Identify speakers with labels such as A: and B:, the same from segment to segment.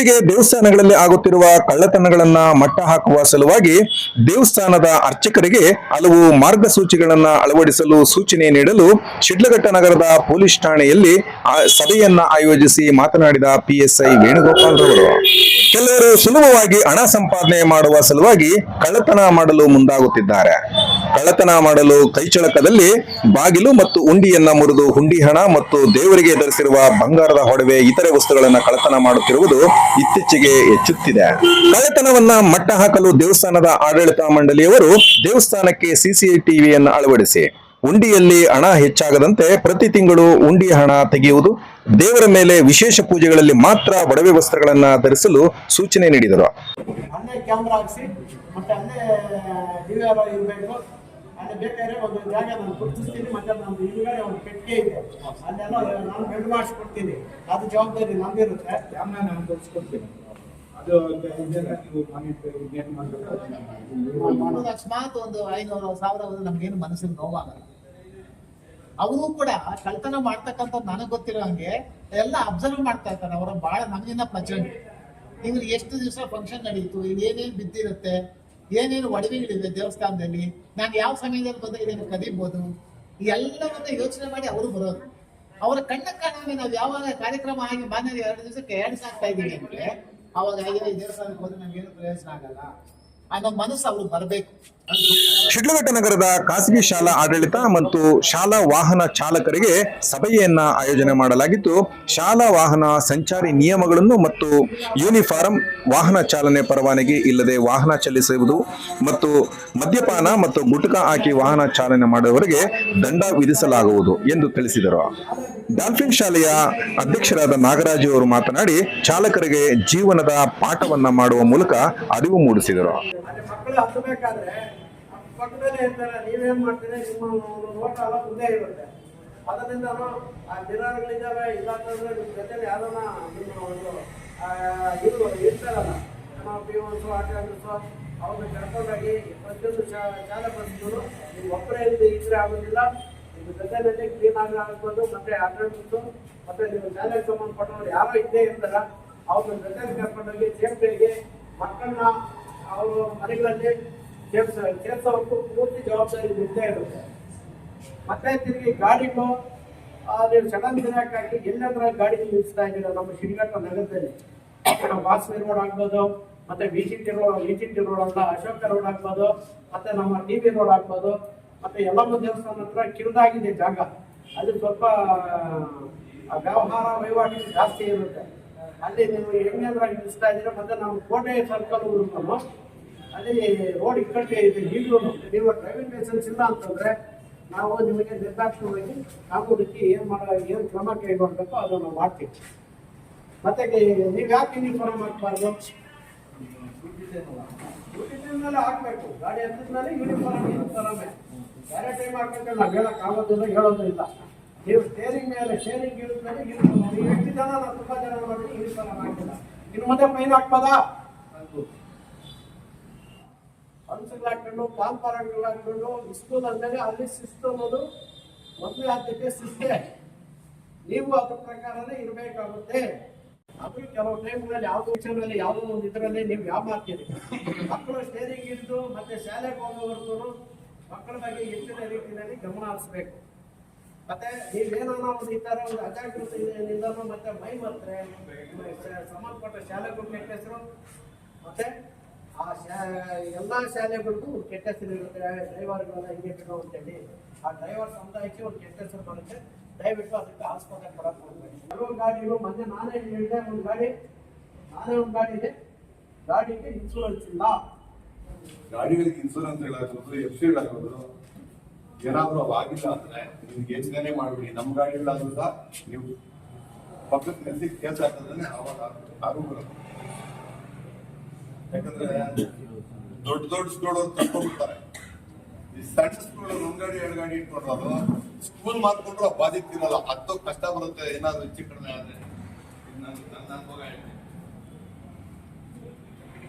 A: ಇತ್ತೀಚೆಗೆ ದೇವಸ್ಥಾನಗಳಲ್ಲಿ ಆಗುತ್ತಿರುವ ಕಳ್ಳತನಗಳನ್ನ ಮಟ್ಟ ಹಾಕುವ ಸಲುವಾಗಿ ದೇವಸ್ಥಾನದ ಅರ್ಚಕರಿಗೆ ಹಲವು ಮಾರ್ಗಸೂಚಿಗಳನ್ನ ಅಳವಡಿಸಲು ಸೂಚನೆ ನೀಡಲು ಶಿಡ್ಲಘಟ್ಟ ನಗರದ ಪೊಲೀಸ್ ಠಾಣೆಯಲ್ಲಿ ಸಭೆಯನ್ನ ಆಯೋಜಿಸಿ ಮಾತನಾಡಿದ ಪಿಎಸ್ಐ ವೇಣುಗೋಪಾಲ್ ರವರು ಕೆಲವರು ಸುಲಭವಾಗಿ ಹಣ ಸಂಪಾದನೆ ಮಾಡುವ ಸಲುವಾಗಿ ಕಳ್ಳತನ ಮಾಡಲು ಮುಂದಾಗುತ್ತಿದ್ದಾರೆ. ಕಳ್ಳತನ ಮಾಡಲು ಕೈಚಳಕದಲ್ಲಿ ಬಾಗಿಲು ಮತ್ತು ಉಂಡಿಯನ್ನ ಮುರಿದು ಹುಂಡಿ ಹಣ ಮತ್ತು ದೇವರಿಗೆ ಧರಿಸಿರುವ ಬಂಗಾರದ ಹೊಡವೆ, ಇತರೆ ವಸ್ತುಗಳನ್ನ ಕಳ್ಳತನ ಮಾಡುತ್ತಿರುವುದು ಇತ್ತೀಚೆಗೆ ಹೆಚ್ಚುತ್ತಿದೆ. ಕಳೆತನವನ್ನ ಮಟ್ಟ ಹಾಕಲು ದೇವಸ್ಥಾನದ ಆಡಳಿತ ಮಂಡಳಿಯವರು ದೇವಸ್ಥಾನಕ್ಕೆ ಸಿಸಿಐ ಟಿವಿಯನ್ನು ಅಳವಡಿಸಿ. ಉಂಡಿಯಲ್ಲಿ ಹಣ ಹೆಚ್ಚಾಗದಂತೆ ಪ್ರತಿ ತಿಂಗಳು ಉಂಡಿ ಹಣ ತೆಗೆಯುವುದು ದೇವರ ಮೇಲೆ ವಿಶೇಷ ಪೂಜೆಗಳಲ್ಲಿ ಮಾತ್ರ ಒಡವೆ ವಸ್ತ್ರಗಳನ್ನ ಧರಿಸಲು ಸೂಚನೆ ನೀಡಿದರು.
B: ಅಲ್ಲೇ ಬೇಕಾದ್ರೆ ಒಂದು ಜಾಗ ನಾನು ಗುರುತಿಸ್ತೀನಿ ಮತ್ತೆ ನಮ್ದು ಹಿಂದ್ಗಡೆ ಒಂದು ಪೆಟ್ಟಿಗೆ ಇದೆ. ಅಲ್ಲೆಲ್ಲ ನಾನು ಬೆಡ್ ಮಾಡಿಸ್ಕೊಡ್ತೀನಿ. ಅದು ಜವಾಬ್ದಾರಿ ನಮ್ದಿರುತ್ತೆ.
C: ಕ್ಯಾಮ್ರಾ ನಾನು ತೋರಿಸ್ಕೊಡ್ತೀನಿ. ಅದು
D: ಮಾಡೋದು ಅಕಸ್ಮಾತ್ ಒಂದು ಐನೂರು ಸಾವಿರ ಒಂದು ನಮ್ಗೇನು ಮನಸ್ಸಿಗೆ ನೋವಾಗಲ್ಲ. ಅವರು ಕೂಡ ಕಳ್ತನ ಮಾಡ್ತಕ್ಕಂಥ ನನಗೆ ಗೊತ್ತಿರೋ ಹಂಗೆ ಎಲ್ಲ ಅಬ್ಸರ್ವ್ ಮಾಡ್ತಾ ಇರ್ತಾರೆ. ಅವರ ಬಹಳ ನಮಗಿನ್ನ ಪ್ರಚಂಡ. ಇವ್ರಿಗೆ ಎಷ್ಟು ದಿವಸ ಫಂಕ್ಷನ್ ನಡೀತು ಇಲ್ಲಿ ಏನೇನು ಬಿದ್ದಿರುತ್ತೆ ಏನೇನು ಒಡವೆಗಳಿವೆ ದೇವಸ್ಥಾನದಲ್ಲಿ, ನಾನು ಯಾವ ಸಮಯದಲ್ಲಿ ಬಂದ್ರೆ ಇದನ್ನು ಕದಿಬೋದು. ಎಲ್ಲವನ್ನ ಯೋಚನೆ ಮಾಡಿ ಅವರು ಬರೋದು ಅವರ ಕಣ್ಣ ಕಾಣಂಗೆ ನಾವು ಯಾವಾಗ ಕಾರ್ಯಕ್ರಮ ಆಗಿ ಮಾನ್ಯ ಎರಡು ದಿವಸಕ್ಕೆ ಎರಡು ಸಾಕ್ತಾ ಇದ್ದೀವಿ ಅಂದ್ರೆ, ಅವಾಗ ಈ ದೇವಸ್ಥಾನಕ್ಕೆ ಹೋದ್ರೆ ನಮ್ಗೆ ಏನು ಪ್ರಯೋಜನ ಆಗಲ್ಲ. ಅನ್ನೋ ಮನಸ್ಸು ಅವ್ರು ಬರಬೇಕು.
A: ಶಿಡ್ಲಘಟ್ಟ ನಗರದ ಖಾಸಗಿ ಶಾಲಾ ಆಡಳಿತ ಮತ್ತು ಶಾಲಾ ವಾಹನ ಚಾಲಕರಿಗೆ ಸಭೆಯನ್ನ ಆಯೋಜನೆ ಮಾಡಲಾಗಿತ್ತು. ಶಾಲಾ ವಾಹನ ಸಂಚಾರಿ ನಿಯಮಗಳನ್ನು ಮತ್ತು ಯೂನಿಫಾರ್ಮ್ ವಾಹನ ಚಾಲನೆ ಪರವಾನಗಿ ಇಲ್ಲದೆ ವಾಹನ ಚಲಿಸುವುದು ಮತ್ತು ಮದ್ಯಪಾನ ಮತ್ತು ಗುಟ್ಕಾ ಹಾಕಿ ವಾಹನ ಚಾಲನೆ ಮಾಡುವವರಿಗೆ ದಂಡ ವಿಧಿಸಲಾಗುವುದು ಎಂದು ತಿಳಿಸಿದರು. ಡಾಲ್ಫಿನ್ ಶಾಲೆಯ ಅಧ್ಯಕ್ಷರಾದ ನಾಗರಾಜು ಅವರು ಮಾತನಾಡಿ, ಚಾಲಕರಿಗೆ ಜೀವನದ ಪಾಠವನ್ನ ಮಾಡುವ ಮೂಲಕ ಅರಿವು ಮೂಡಿಸಿದರು.
B: ಪಕ್ಕದಲ್ಲೇ ಇರ್ತಾರೆ, ನೀವೇನ್ ಮಾಡ್ತೀರಿ? ನಿಮ್ಮ ಒಂದು ನೋಟ ಎಲ್ಲ ಮುಂದೆ ಇರುತ್ತೆ. ಅದರಿಂದ ಆ ಗಿರಾರ್ಗಳಿದ್ದಾವೆ ಇಲ್ಲ ಅಂತಂದ್ರೆ ನಿಮ್ಮ ಜೊತೆ ಯಾರನ್ನ ನಿಮ್ಮ ಒಂದು ಇದು ಇರ್ತಾರಲ್ಲ, ನಮ್ಮ ಪಿ ಒನ್ಸು ಆಟಗಾರಸು ಅವ್ರನ್ನ ಕರ್ಕೊಂಡೋಗಿ ಪ್ರತಿಯೊಂದು ಶಾಲೆ ಬಸ್ಗಳು, ನೀವು ಒಬ್ಬರೇ ಇದ್ದು ಇದ್ರೆ ಆಗೋದಿಲ್ಲ. ನಿಮ್ಮ ಜೊತೆಯಲ್ಲಿ ಕ್ಲೀನ್ ಆಗಿ ಆಗ್ಬೋದು ಮತ್ತೆ ಅಟೆಂಡೆನ್ಸು, ಮತ್ತೆ ನೀವು ಶಾಲೆಗೆ ಸಂಬಂಧಪಟ್ಟವ್ರು ಯಾರೋ ಇದ್ದೇ ಇರ್ತಾರ, ಅವ್ರನ್ನ ಜೊತೆ ಕರ್ಕೊಂಡೋಗಿ ಸೇಫ್ಟಿಯಾಗಿ ಮಕ್ಕಳನ್ನ, ಅವರು ಮನೆಗಳಲ್ಲಿ ಸೇರ್ಸ ಸೇರ್ಸೋವರೆಗೂ ಪೂರ್ತಿ ಜವಾಬ್ದಾರಿ ನಿಂತೇ ಇರುತ್ತೆ. ಮತ್ತೆ ತಿರುಗಿ ಗಾಡಿಗಳು ಆ, ನೀವು ಸಡನ್ ದಿನಕ್ಕಾಗಿ ಎಲ್ಲೆಂದ್ರ ಗಾಡಿ ನಿಲ್ಲಿಸ್ತಾ ಇದ್ದೀರಾ? ನಮ್ಮ ಶಿಡ್ಘಟ್ಟ ನಗರದಲ್ಲಿ. ವಾಸವಿ ರೋಡ್ ಆಗ್ಬೋದು ಮತ್ತೆ V C T road V C T road ಅಂತ ಅಶೋಕ ರೋಡ್ ಆಗ್ಬೋದು ಮತ್ತೆ ನಮ್ಮ ಟಿ ವಿ ರೋಡ್ ಆಗ್ಬೋದು ಮತ್ತೆ ಎಲ್ಲಮ್ಮ ದೇವಸ್ಥಾನ ಹತ್ರ ಕಿರಿದಾಗಿದೆ ಜಾಗ. ಅಲ್ಲಿ ಸ್ವಲ್ಪ ವ್ಯವಹಾರ ವಹಿವಾಟು ಜಾಸ್ತಿ ಇರುತ್ತೆ. ಅಲ್ಲಿ ನೀವು ಹೆಂಗಂದ್ರೆ ನಿಲ್ಲಿಸ್ತಾ ಇದ್ದೀರಾ? ಮತ್ತೆ ನಮ್ಮ ಕೋಟೆ ಸರ್ಕಲ್ ಅಲ್ಲಿ ರೋಡ್ ಇಕ್ಕಟ್ಟೆ ಇದೆ. ಈಗಲೂ ನೀವು ಡ್ರೈವಿಂಗ್ ಲೈಸೆನ್ಸ್ ಇಲ್ಲ ಅಂತಂದ್ರೆ ನಾವು ನಿಮಗೆ ನಿರ್ದಾಕ್ಷಿಣ್ಯವಾಗಿ ಹಾಕೋದಕ್ಕೆ ಏನ್ ಮಾಡ, ಏನ್ ಕ್ರಮ ಕೈಗೊಳ್ಬೇಕು ಅದನ್ನು ಮಾಡ್ತೀವಿ ಮತ್ತೆ ನೀವು ಯಾಕೆ ಯೂನಿಫಾರ್ಮ್ ಹಾಕ್ಬಾರ್ದು? ಮೇಲೆ ಹಾಕ್ಬೇಕು. ಗಾಡಿ ಹತ್ತಿದ್ಮೇಲೆ ಯೂನಿಫಾರ್ಮ್ ಯೂನಿಫಾರ್ಮೇ ಬೇರೆ ಟೈಮ್ ಹಾಕ್ಬೇಕು ನಾವು ಹೇಳಕ್ ಆಗೋದಿಲ್ಲ ಹೇಳೋದು ಇಲ್ಲ. ನೀವು ಸ್ಟೇರಿಂಗ್ ಮೇಲೆ ಇಳಿದ್ಮೇಲೆ ಯೂನಿಫಾರ್ಮ್ ನೀವು ಎಷ್ಟು ಜನ ನಾವು ತುಂಬಾ ಜನ ಮಾಡಿ ಯೂನಿಫಾರ್ಮ್ ಹಾಕಿಲ್ಲ. ಇನ್ನು ಮುಂದೆ ಫೈನ್ ಹಾಕ್ಬೋದಾ? ಹಂಸಗಳು ಹಾಕೊಂಡು ಪಾಂಪರಗಳು ಹಾಕೊಂಡು ಸ್ಕೂಲ್ ಅಂದಾಗ ಅಲ್ಲಿ ಶಿಸ್ತು ಅನ್ನೋದು ಮೊದಲೇ ಆದ್ಯತೆ ಶಿಸ್ತೇ. ನೀವು ಅದ್ರ ಪ್ರಕಾರನೇ ಇರಬೇಕಾಗುತ್ತೆ. ಅದು ಕೆಲವು ಟೈಮ್ಗಳಲ್ಲಿ ಯಾವ್ದು ವಿಷಯದಲ್ಲಿ ಯಾವುದೋ ಒಂದು ಇದರಲ್ಲಿ ನೀವು ಯಾವ ಮಾಡ್ತೀರಿ ಮಕ್ಕಳು ಸ್ಟೇರಿಂಗ್ ಇದ್ದು, ಮತ್ತೆ ಶಾಲೆಗೆ ಹೋಗೋವರೆಗೂ ಮಕ್ಕಳ ಬಗ್ಗೆ ಹೆಚ್ಚಿನ ರೀತಿಯಲ್ಲಿ ಗಮನ ಹರಿಸ್ಬೇಕು. ಮತ್ತೆ ನೀವೇನೋ ಒಂದು ಈ ತರ ಒಂದು ಅಜಾಗೃತಿಯಿಂದನೂ ಮತ್ತೆ ಮೈ ಮತ್ತೆ ಸಂಬಂಧಪಟ್ಟ ಶಾಲೆಗೂ ಹೆಸರು, ಮತ್ತೆ ಆ ಶಾ, ಎಲ್ಲಾ ಶಾಲೆಗಳಿಗೂ ಕೆಟ್ಟ ಹೆಸರು ಇರುತ್ತೆ. ಡ್ರೈವರ್ಗಳೆಲ್ಲ ಹಿಂಗೆ ಬಿಡೋ ಅಂತೇಳಿ ಆ ಡ್ರೈವರ್ ಸಮುದಾಯಕ್ಕೆ ಒಂದು ಕೆಟ್ಟ ಹೆಸರು ಬರುತ್ತೆ. ದಯವಿಟ್ಟು ಅದಕ್ಕೆ ಆಸ್ಪತ್ರೆ ಕೊಡಕ್ಕೆ ಹೋಗ್ಬೇಡಿ. ಕೆಲವು ಗಾಡಿಗಳು ಮೊನ್ನೆ ನಾನೇ ಹೇಳಿದೆ, ಒಂದು ಗಾಡಿ, ನಾನೇ ಒಂದು ಗಾಡಿ ಇದೆ. ಗಾಡಿಗೆ ಇನ್ಶೂರೆನ್ಸ್ ಇಲ್ಲ.
E: ಗಾಡಿಗಳಿಗೆ ಇನ್ಸೂರೆನ್ಸ್ ಹೇಳಾಕೋದು ಎಫ್ ಸಿ ಹೇಳಾಕೋದು ಏನಾದರೂ ಆಗಿಲ್ಲ ಅಂದ್ರೆ ನಿಮ್ಗೆ ಯೋಚನೆ ಮಾಡ್ಬಿಡಿ. ನಮ್ಮ ಗಾಡಿಗಳಾದ್ರೂ ಸಹ ನೀವು ಪಕ್ಕದ ನಿಲ್ಸಿ ಕೇಸ್ ಅವಾಗ ಆರೋಗ್ಯ ಯಾಕಂದ್ರೆ ದೊಡ್ಡ ದೊಡ್ಡ ಸ್ಕೂಲ್ ಅವ್ರು ಕಟ್ಕೊಂಡ್ಬಿಡ್ತಾರೆ ಈ ಸಣ್ಣ ಸ್ಕೂಲ್ ಒಂದ್ ಗಾಡಿ, ಎರಡು ಗಾಡಿ ಇಟ್ಕೊಂಡ್ರು ಸ್ಕೂಲ್ ಮಾಡ್ಕೊಂಡ್ರು ಆ ಬಾಧಿತ ಇರಲ್ಲ ಹತ್ತೋ ಕಷ್ಟ ಬರುತ್ತೆ. ಏನಾದ್ರು ಹೆಚ್ಚು ಕಡಿಮೆ ಆದ್ರೆ.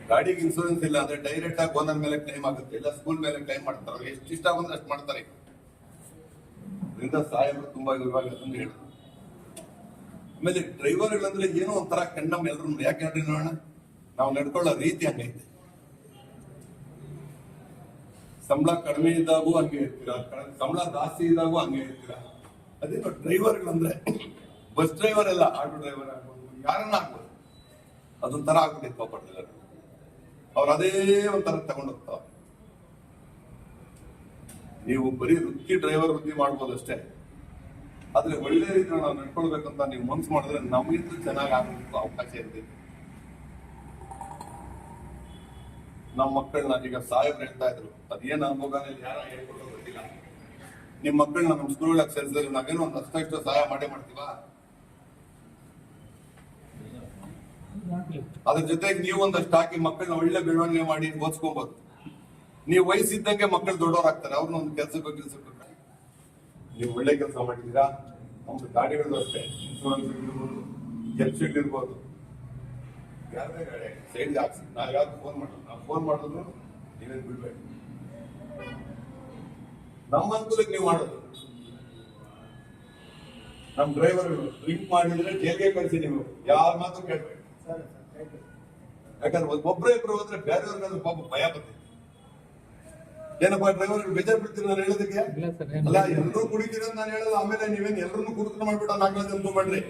E: ಗಾಡಿಗೆ ಇನ್ಸೂರೆನ್ಸ್ ಇಲ್ಲ ಅಂದ್ರೆ ಡೈರೆಕ್ಟ್ ಆಗಿ ಒಂದೊಂದ್ ಮೇಲೆ ಕ್ಲೈಮ್ ಆಗುತ್ತೆ. ಇಲ್ಲ ಸ್ಕೂಲ್ ಮೇಲೆ ಕ್ಲೈಮ್ ಮಾಡ್ತಾರೆ. ಎಷ್ಟು ಇಷ್ಟ ಬಂದ್ರೆ ಅಷ್ಟು ಮಾಡ್ತಾರೆ. ಇದರಿಂದ ಸಾಹೇಬರು ತುಂಬಾ ಇವಾಗ ಅಂತ ಹೇಳಿದ್ರು. ಆಮೇಲೆ ಡ್ರೈವರ್ಗಳಂದ್ರೆ ಏನೋ ಒಂಥರ ಕಣ್ಣಮ್ಮ ಎಲ್ರು ಯಾಕೆ ಹೇಳ್ರಿ ನೋಡೋಣ? ನಾವು ನಡ್ಕೊಳ್ಳೋ ರೀತಿ ಹಂಗೈತೆ ಸಂಬಳ ಕಡಿಮೆ ಇದ್ದಾಗೂ ಹಂಗೆ ಇರ್ತೀರಾ? ಸಂಬಳ ಜಾಸ್ತಿ ಇದ್ದಾಗೂ ಹಂಗೆ ಇರ್ತೀರಾ? ಅದೇನೋ ಡ್ರೈವರ್ಗಳಂದ್ರೆ. ಬಸ್ ಡ್ರೈವರ್ ಎಲ್ಲ ಆಟೋ ಡ್ರೈವರ್ ಆಗ್ಬೋದು ಯಾರನ್ನ ಆಗ್ಬೋದು. ಅದೊಂಥರ ಆಗ್ಬಿಟ್ಟಿತ್ತು ಪಾಪ ಡ್ರೈವರ್ ಅವ್ರು ಅದೇ ಒಂಥರ ತಗೊಂಡೋಗ್ತಾವ ನೀವು ಬರೀ ವೃತ್ತಿ ಡ್ರೈವರ್ ವೃತ್ತಿ ಮಾಡ್ಬೋದು ಅಷ್ಟೇ. ಆದ್ರೆ ಒಳ್ಳೆ ರೀತಿ ನಾವು ನಡ್ಕೊಳ್ಬೇಕಂತ ನೀವು ಮನ್ಸು ಮಾಡಿದ್ರೆ ನಮಗಿಂತ ಚೆನ್ನಾಗಿ ಆಗೋದಕ್ಕೂ ಅವಕಾಶ ಇರ್ತೈತಿ. ನಮ್ಮ ಮಕ್ಕಳನ್ನ ಈಗ ಸಾಹೇಬ್ರು ಹೇಳ್ತಾ ಇದ್ರು. ಅದೇನು ಅನುಭವದಲ್ಲಿ ಯಾರ ಹೇಳ್ಕೊಡೋ ಗೊತ್ತಿಲ್ಲ. ನಿಮ್ ಮಕ್ಕಳನ್ನ ನಮ್ಮ ಸ್ಕೂಲ್ ಸೇರಿಸಿದ್ರೆ ನಾವೇನು ಒಂದು ಅಷ್ಟ ಇಷ್ಟ ಸಹಾಯ ಮಾಡೇ ಮಾಡ್ತೀವಾ? ಅದ್ರ ಜೊತೆಗೆ ನೀವು ಒಂದಷ್ಟು ಹಾಕಿ ಮಕ್ಕಳನ್ನ ಒಳ್ಳೆ ಬೆಳವಣಿಗೆ ಮಾಡಿ ಓದಿಸ್ಕೊಬೋದು. ನೀವು ವಯಸ್ಸಿದ್ದಂಗೆ ಮಕ್ಕಳು ದೊಡ್ಡವರಾಗ್ತಾರೆ ಅವ್ರನ್ನ ಒಂದು ಕೆಲ್ಸಕ್ಕೆ ಕೆಲ್ಸಕ್ಕೆ ನೀವು ಒಳ್ಳೆ ಕೆಲಸ ಮಾಡಿದೀರಾ ನಮ್ದು ಗಾಡಿಗಳು ಅಷ್ಟೇ. ಇನ್ಶೂರೆನ್ಸ್ ಇರ್ಬೋದು ಎಫ್ ಇರ್ಬೋದು. ಯಾರದೇ ಗಾಡಿ ಸೈಡ್ ಹಾಕ್ಸಿ ನಾವು ಯಾವ್ದು ಫೋನ್ ಮಾಡಿದ್ರು ನಾವು ಫೋನ್ ಮಾಡಿದ್ರು ನೀವೇನು ಬಿಡ್ಬೇಡಿ ನಮ್ಮ ಅನುಕೂಲಕ್ಕೆ ನೀವು ಮಾಡೋದು ನಮ್ಮ ಡ್ರೈವರ್ ಡ್ರಿಂಕ್ ಮಾಡಿದ್ರೆ ಜೈಲ್ಗೆ ಕಳಿಸಿ ನೀವು ಯಾರ ಮಾತು ಕೇಳ್ಬೇಡಿ ಯಾಕಂದ್ರೆ ಒಬ್ಬರೇ ಇಬ್ರು ಹೋದ್ರೆ ಬೇರೆಯವ್ರಿಗಾದ್ರೂ ಪಾಪ ಭಯ ಬರ್ತೈತೆ ಏನಪ್ಪ ಡ್ರೈವರ್ ಬೇಜಾರ್ ಬಿಡ್ತೀರಿ ನಾನು ಹೇಳೋದಕ್ಕೆ ಅಲ್ಲ ಎಲ್ಲರೂ ಕುಡಿತೀರ ಅಂತ ನಾನು ಹೇಳೋದು, ಆಮೇಲೆ ನೀವೇನ್ ಎಲ್ಲರೂ ಕುಡಿದು ಮಾಡ್ಬಿಟ್ಟು ನಾಲ್ಕು ಅನ್ಕೊಂಡ್ರಿ